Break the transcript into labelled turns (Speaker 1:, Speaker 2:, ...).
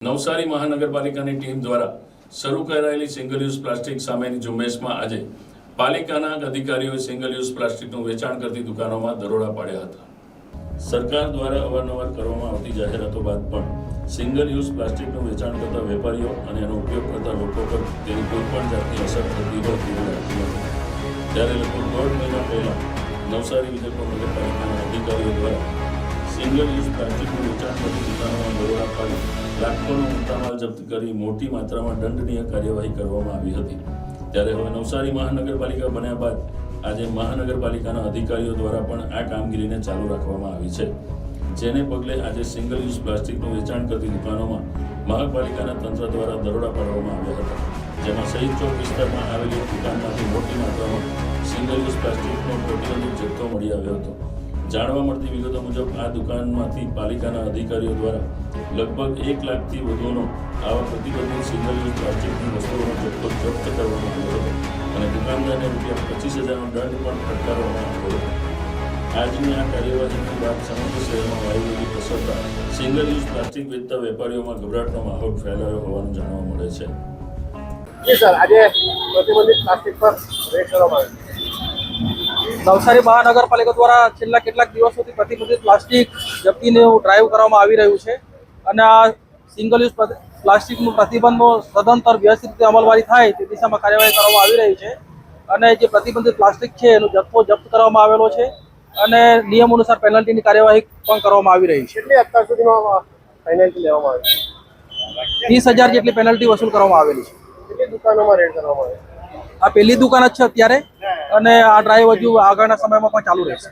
Speaker 1: નવસારી મહાનગરપાલિકાની ટીમ દ્વારા શરૂ કરાયેલી સિંગલ યુઝ પ્લાસ્ટિક સામેની ઝુંબેશમાં આજે પાલિકાના અધિકારીઓએ સિંગલ યુઝ પ્લાસ્ટિકનું વેચાણ કરતી દુકાનોમાં દરોડા પાડ્યા હતા. સરકાર દ્વારા અવારનવાર કરવામાં આવતી જાહેરાતો બાદ પણ સિંગલ યુઝ પ્લાસ્ટિકનું વેચાણ કરતા વેપારીઓ અને એનો ઉપયોગ કરતા લોકો પર તેની કોઈપણ જાતની અસર થતી હોય તેવું ત્યારે લગભગ દોઢ મહિના પહેલાં નવસારી વિજયપુર નગરપાલિકાના અધિકારીઓ દ્વારા સિંગલ યુઝ પ્લાસ્ટિકનું વેચાણ કરતી દુકાનોમાં દરોડા પાડી લાખોનો મુદ્દામાલ જપ્ત કરી મોટી માત્રામાં દંડનીય કાર્યવાહી કરવામાં આવી હતી. ત્યારે હવે નવસારી મહાનગરપાલિકા બન્યા બાદ આજે મહાનગરપાલિકાના અધિકારીઓ દ્વારા પણ આ કામગીરીને ચાલુ રાખવામાં આવી છે. જેને પગલે આજે સિંગલ યુઝ પ્લાસ્ટિકનું વેચાણ કરતી દુકાનોમાં મહાપાલિકાના તંત્ર દ્વારા દરોડા પાડવામાં આવ્યા હતા. જેમાં શહીદ ચોક વિસ્તારમાં આવેલી દુકાનમાંથી મોટી માત્રામાં સિંગલ યુઝ પ્લાસ્ટિકનો પ્રતિબંધિત જથ્થો મળી આવ્યો હતો. જાણવા મળતી વિગતો મુજબ આ દુકાનમાંથી પાલિકાના અધિકારીઓ દ્વારા લગભગ એક લાખથી વધુનો આવા પ્રતિબંધિત સિંગલ યુઝ પ્લાસ્ટિકની વસ્તુઓનો જથ્થો જપ્ત કરવામાં આવ્યો હતો અને દુકાનદારને રૂપિયા પચીસ હજારનો દંડ પણ ફટકારવામાં આવ્યો હતો. આજની આ કાર્યવાહીની બાદ સમગ્ર શહેરમાં વાયુવેગી પસરતા સિંગલ યુઝ પ્લાસ્ટિક વેચતા વેપારીઓમાં ગભરાટનો માહોલ ફેલાયો હોવાનું જાણવા મળે છે.
Speaker 2: જી સર, આજે પ્રતિબંધિત પ્લાસ્ટિક પર રેડ કરવામાં આવ્યો
Speaker 3: નવસારી મહાનગરપાલિકા દ્વારા છેલ્લા કેટલાક દિવસોથી પ્રતિબંધિત પ્લાસ્ટિક જપ્તીને ડ્રાઈવ કરવામાં આવી રહ્યું છે. અને આ સિંગલ યુઝ પ્લાસ્ટિકનું પ્રતિબંધનો સદંતર વ્યવસ્થિત રીતે અમલવારી થાય તે દિશામાં કાર્યવાહી કરવામાં આવી રહી છે. અને જે પ્રતિબંધિત પ્લાસ્ટિક છે એનો જથ્થો જપ્ત કરવામાં આવેલો છે. અને નિયમ અનુસાર પેનલ્ટીની કાર્યવાહી પણ કરવામાં આવી રહી છે.
Speaker 2: અત્યાર સુધીમાં ફાઇનલથી લેવામાં આવી
Speaker 3: ત્રીસ હજાર જેટલી પેનલ્ટી વસૂલ કરવામાં આવેલી છે.
Speaker 2: કેટલી દુકાનોમાં રેડ કરવામાં આવી
Speaker 3: આ પહેલી દુકાન જ છે અત્યારે. અને આ ડ્રાઈવ હજુ આગળના સમયમાં પણ ચાલુ રહેશે.